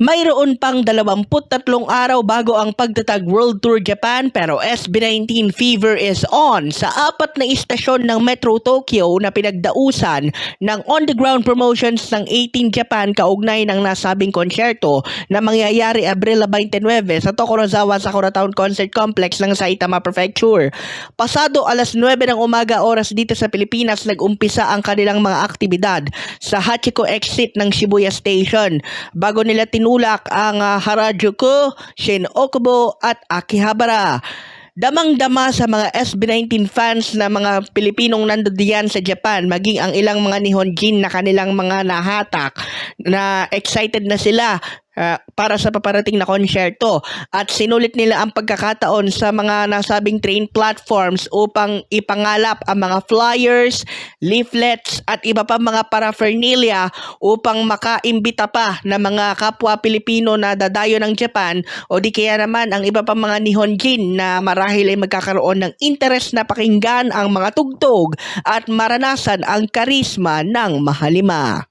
Mayroon pang 23 araw bago ang pagtatag World Tour Japan pero SB19 fever is on sa apat na istasyon ng Metro Tokyo na pinagdausan ng on-the-ground promotions ng 18 Japan kaugnay ng nasabing konsyerto na mangyayari Abril 29 sa Tokorozawa Sakura Town Concert Complex ng Saitama Prefecture. Pasado alas 9 ng umaga oras dito sa Pilipinas nag-umpisa ang kanilang mga aktibidad sa Hachiko exit ng Shibuya Station bago nila tinulak ang ah, Harajuku, Shin-Okubo at Akihabara. Damang-dama sa mga SB19 fans na mga Pilipinong nando diyan sa Japan, maging ang ilang mga Nihonjin na kanilang mga nahatak na excited na sila ah, para sa paparating na konsyerto at sinulit nila ang pagkakataon sa mga nasabing train platforms upang ipangalap ang mga flyers, leaflets at iba pa mga paraphernalia upang makaimbita pa ng mga kapwa Pilipino na dadayo ng Japan o di kaya naman ang iba pa mga Nihonjin na marahil ay magkakaroon ng interest na pakinggan ang mga tugtog at maranasan ang karisma ng mahalima.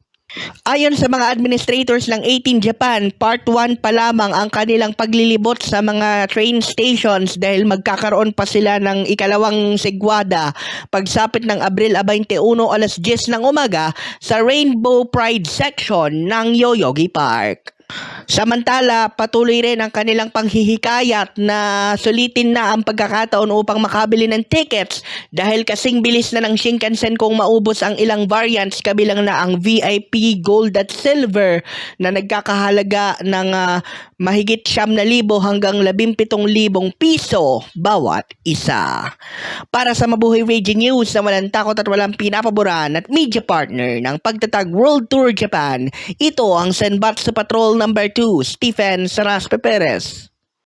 Ayon sa mga administrators ng 18 Japan, part 1 pa lamang ang kanilang paglilibot sa mga train stations dahil magkakaroon pa sila ng ikalawang segwada pagsapit ng Abril 21 alas 10 ng umaga sa Rainbow Pride section ng Yoyogi Park. Samantala, patuloy rin ang kanilang panghihikayat na sulitin na ang pagkakataon upang makabili ng tickets dahil kasing bilis na ng Shinkansen kung maubos ang ilang variants kabilang na ang VIP Gold at Silver na nagkakahalaga ng ah, mahigit siyam na libo hanggang labimpitong libong piso bawat isa. Para sa Mabuhay Radio News na walang takot at walang pinapaboran at media partner ng pagtatag World Tour Japan, ito ang Senbatsu Patrol number 2, Stephen Saraspe Perez.